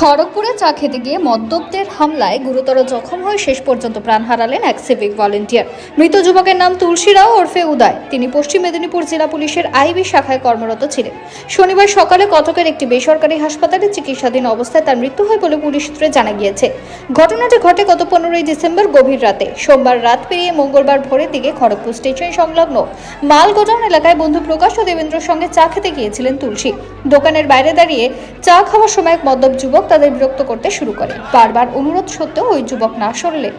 খড়গপুরে চা খেতে গিয়ে মদ্যপদের হামলায় গুরুতর জখম হয়ে শেষ পর্যন্ত প্রাণ হারালেন এক সিভিক ভলেন্টিয়ার। মৃত যুবকের নাম তুলসী রাও ওরফে উদয়। তিনি পশ্চিম মেদিনীপুর জেলা পুলিশের আইবি শাখায় কর্মরত ছিলেন। শনিবার সকালে কটকের একটি বেসরকারি হাসপাতালে চিকিৎসাধীন অবস্থায় তার মৃত্যু হয় বলে পুলিশ সূত্রে জানা গিয়েছে। ঘটনাটি ঘটে গত পনেরোই ডিসেম্বর গভীর রাতে। সোমবার রাত পেরিয়ে মঙ্গলবার ভোরের দিকে খড়গপুর স্টেশন সংলগ্ন মাল গোডাউন এলাকায় বন্ধু প্রকাশ ও দেবেন্দ্রর সঙ্গে চা খেতে গিয়েছিলেন তুলসী। দোকানের বাইরে দাঁড়িয়ে চা খাওয়ার সময় এক মদ্যপ যুবক তাদের বিরক্ত করতে শুরু করে। বারবার অনুরোধ সত্ত্বেও ওই যুবক না সরলে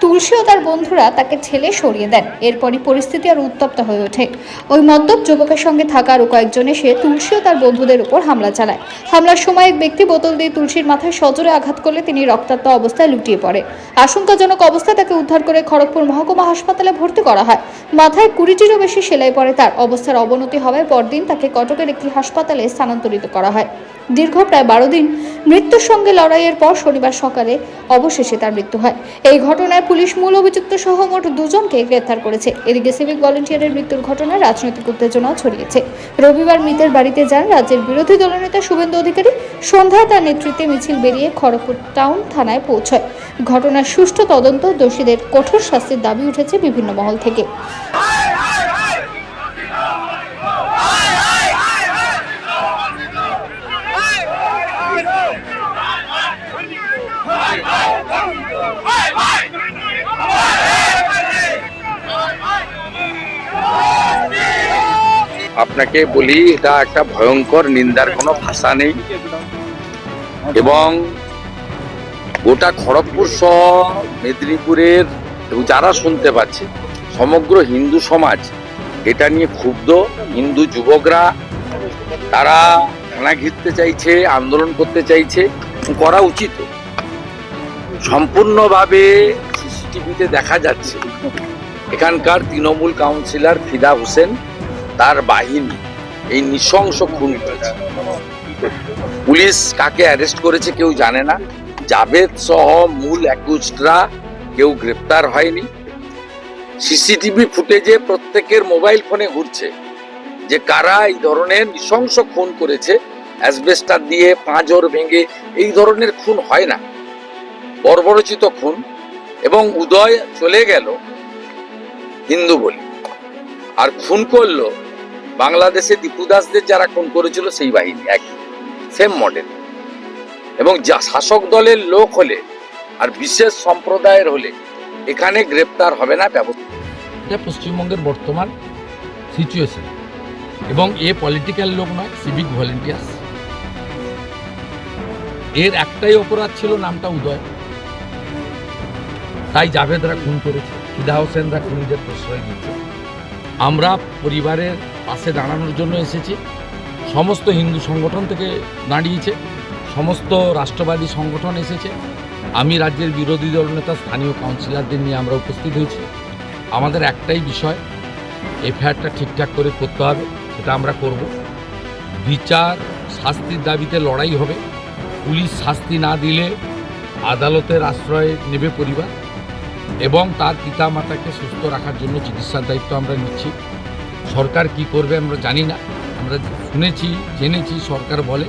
তুলসী ও তার বন্ধুরা তাকে ছেলে সরিয়ে দেন। এরপরই পরিস্থিতি আরও উত্তপ্ত হয়ে ওঠে। ওই মদ্যপ যুবকের সঙ্গে থাকা আরও কয়েকজন এসে তুলসী ও তার বন্ধুদের উপর হামলা চালায়। হামলার সময় এক ব্যক্তি বোতল দিয়ে তুলসীর মাথায় সজোরে আঘাত করলে তিনি রক্তাক্ত অবস্থায় লুটিয়ে পড়ে। আশঙ্কাজনক অবস্থায় তাকে উদ্ধার করে খড়গপুর মহকুমা হাসপাতালে ভর্তি করা হয়। মাথায় কুড়িটিরও বেশি সেলাই পড়ে তার অবস্থার অবনতি হওয়ায় পরদিন তাকে কটকের একটি হাসপাতালে স্থানান্তরিত করা হয়। দীর্ঘ প্রায় বারো দিন মৃত্যুর সঙ্গে লড়াইয়ের পর শনিবার সকালে অবশেষে তার মৃত্যু হয়। এই ঘটনায় পুলিশ মূল অভিযুক্ত সহ মোট দুজনকে গ্রেফতার করেছে। এদিকে সিভিক ভলেন্টিয়ারের মৃত্যুর ঘটনায় রাজনৈতিক উত্তেজনা ছড়িয়েছে। রবিবার মৃতের বাড়িতে যান রাজ্যের বিরোধী দলনেতা শুভেন্দু অধিকারী। সন্ধ্যায় তার নেতৃত্বে মিছিল বেরিয়ে খড়গপুর টাউন থানায় পৌঁছয়। ঘটনার সুষ্ঠু তদন্ত দোষীদের কঠোর শাস্তির দাবি উঠেছে বিভিন্ন মহল থেকে। আপনাকে বলি, এটা একটা ভয়ঙ্কর নিন্দার কোনো ভাষা নেই। এবং গোটা খড়গপুর সহ মেদিনীপুরের যারা শুনতে পাচ্ছে, সমগ্র হিন্দু সমাজ এটা নিয়ে ক্ষুব্ধ। হিন্দু যুবকরা, তারা থানা ঘিরতে চাইছে, আন্দোলন করতে চাইছে করা উচিত। সম্পূর্ণভাবে সিসিটিভিতে দেখা যাচ্ছে। এখানকার তৃণমূল কাউন্সিলর ফিদা হোসেন তার বাহিনী এই নৃশংস খুন করেছে পুলিশ কাকে অ্যারেস্ট করেছে কেউ জানে না। জাভেদ সহ মূল অ্যাকুজরা কেউ গ্রেপ্তার হয়নি। সিসিটিভি ফুটেজে প্রত্যেকের মোবাইল ফোনে ঘুরছে যে কারা এই ধরনের নৃশংস খুন করেছে। অ্যাসবেস্টার দিয়ে পাঁজর ভেঙে এই ধরনের খুন হয় না। বর্বরচিত খুন এবং উদয় চলে গেল হিন্দু বলি। আর খুন করল বাংলাদেশে দীপু দাসদের যারা খুন করেছিল সেই বাহিনী, একই সেম মডেল এবং যা শাসক দলের লোক হলে আর বিশেষ সম্প্রদায়ের হলে এখানে গ্রেপ্তার হবে না ব্যবস্থা। এটা পশ্চিমবঙ্গের বর্তমান সিচুয়েশন এবং এ পলিটিক্যাল লোক নয় সিভিক ভলেন্টিয়ার্স এর একটাই অপরাধ ছিল, নামটা উদয়। তাই জাভেদরা খুন করেছে, ফিদা হোসেনরা খুনিদের প্রশ্রয় দিচ্ছে আমরা পরিবারের পাশে দাঁড়ানোর জন্য এসেছি। সমস্ত হিন্দু সংগঠন থেকে দাঁড়িয়েছে, সমস্ত রাষ্ট্রবাদী সংগঠন এসেছে। আমি রাজ্যের বিরোধী দল নেতা, স্থানীয় কাউন্সিলরদের নিয়ে আমরা উপস্থিত হয়েছি। আমাদের একটাই বিষয়, এফআইআরটা ঠিকঠাক করে করতে হবে, সেটা আমরা করব। বিচার শাস্তির দাবিতে লড়াই হবে। পুলিশ শাস্তি না দিলে আদালতের আশ্রয় নেবে পরিবার। এবং তার পিতা মাতাকে সুস্থ রাখার জন্য চিকিৎসার দায়িত্ব আমরা নিচ্ছি। সরকার কি করবে আমরা জানি না। আমরা শুনেছি, জেনেছি, সরকার বলে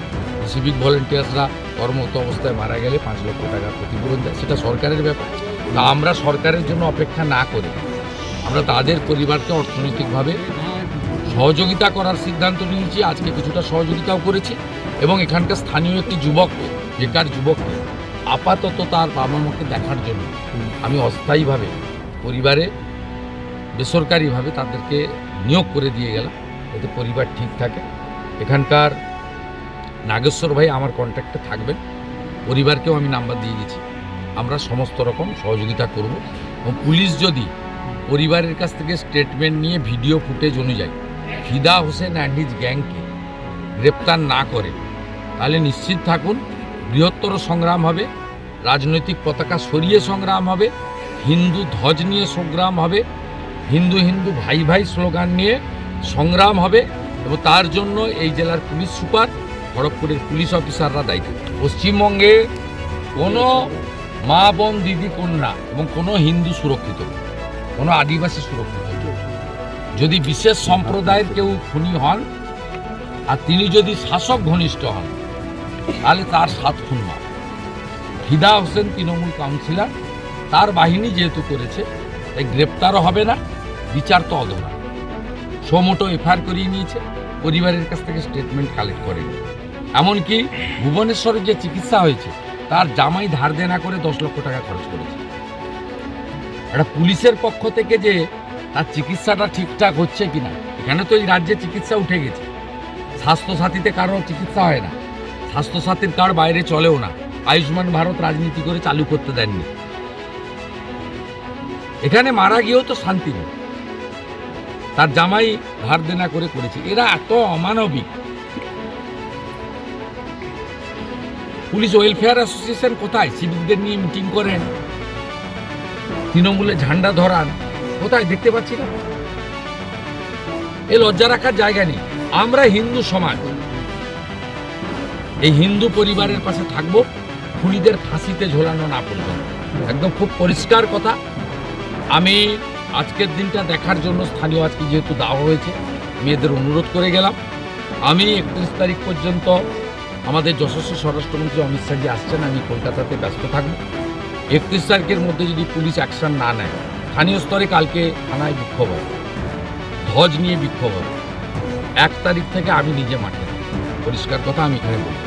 সিভিক ভলেন্টিয়ার্সরা কর্মরত অবস্থায় মারা গেলে পাঁচ লক্ষ টাকা ক্ষতিপূরণ দেয়। সেটা সরকারের ব্যাপার। তা আমরা সরকারের জন্য অপেক্ষা না করে। আমরা তাদের পরিবারকে অর্থনৈতিকভাবে সহযোগিতা করার সিদ্ধান্ত নিয়েছি। আজকে কিছুটা সহযোগিতাও করেছি এবং এখানকার স্থানীয় একটি যুবককে বেকার যুবককে আপাতত তার বাবা মাকে দেখার জন্য। আমি অস্থায়ীভাবে পরিবারে, বেসরকারিভাবে তাদেরকে নিয়োগ করে দিয়ে গেলাম, যাতে পরিবার ঠিক থাকে। এখানকার নাগেশ্বর ভাই আমার কন্ট্যাক্টে থাকবেন। পরিবারকেও আমি নাম্বার দিয়ে গেছি আমরা সমস্ত রকম সহযোগিতা করব এবং পুলিশ যদি পরিবারের কাছ থেকে স্টেটমেন্ট নিয়ে ভিডিও ফুটেজ অনুযায়ী ফিদা হোসেন অ্যান্ড হিজ গ্যাংকে গ্রেপ্তার না করে, তাহলে নিশ্চিত থাকুন বৃহত্তর সংগ্রাম হবে, রাজনৈতিক পতাকা সরিয়ে সংগ্রাম হবে, হিন্দু ধ্বজ নিয়ে সংগ্রাম হবে, হিন্দু হিন্দু ভাই ভাই স্লোগান নিয়ে সংগ্রাম হবে এবং তার জন্য এই জেলার পুলিশ সুপার, খড়গপুরের পুলিশ অফিসাররা দায়িত্ব পশ্চিমবঙ্গে কোনো মা বোন, দিদি, কন্যা এবং কোনো হিন্দু সুরক্ষিত কোনো আদিবাসী সুরক্ষিত যদি বিশেষ সম্প্রদায়ের কেউ খুনি হন আর তিনি যদি শাসক ঘনিষ্ঠ হন তাহলে তার সাত খুন মার ফিদা হোসেন তৃণমূল কাউন্সিলর, তার বাহিনী যেহেতু করেছে, তাই গ্রেপ্তারও হবে না, বিচার তো অধরা। সোমোটো এফআইআর করিয়ে নিয়েছে, পরিবারের কাছ থেকে স্টেটমেন্ট কালেক্ট করেনি। এমনকি ভুবনেশ্বরে যে চিকিৎসা হয়েছে, তার জামাই ধার দেনা করে দশ লক্ষ টাকা খরচ করেছে। একটা পুলিশের পক্ষ থেকে যে তার চিকিৎসাটা ঠিকঠাক হচ্ছে কিনা, এখানে তো এই রাজ্যে চিকিৎসা উঠে গেছে। স্বাস্থ্যসাথীতে কারও চিকিৎসা হয় না। স্বাস্থ্যসাথীর কার্ড বাইরে চলেও না। আয়ুষ্মান ভারত রাজনীতি করে চালু করতে দেননি। এখানে মারা গিয়েও তো শান্তি নেই। তার জামাই ধার দেনা করে করেছে। এরা এত অমানবিক। পুলিশ ওয়েলফেয়ার অ্যাসোসিয়েশন কোথায়? সিভিকদের নিয়ে মিটিং করেন। তৃণমূলে ঝান্ডা ধরান। কোথায়? দেখতে পাচ্ছি না। এ লজ্জা রাখার জায়গা নেই। আমরা হিন্দু সমাজ। এই হিন্দু পরিবারের পাশে থাকব, খুনিদের ফাঁসিতে ঝোলানো না পর্যন্ত একদম খুব পরিষ্কার কথা। আমি আজকের দিনটা দেখার জন্য স্থানীয় আজকে যেহেতু দেওয়া হয়েছে, মেয়েদের অনুরোধ করে গেলাম। আমি একত্রিশ তারিখ পর্যন্ত আমাদের যশস্বী স্বরাষ্ট্রমন্ত্রী অমিত শাহজি আসছেন, আমি কলকাতাতে ব্যস্ত থাকব। একত্রিশ তারিখের মধ্যে যদি পুলিশ অ্যাকশন না নেয়, স্থানীয় স্তরে কালকে থানায় বিক্ষোভ হবে। ধ্বজ নিয়ে বিক্ষোভ হবে। এক তারিখ থেকে আমি নিজে মাঠে পরিষ্কার কথা আমি এখানে বলি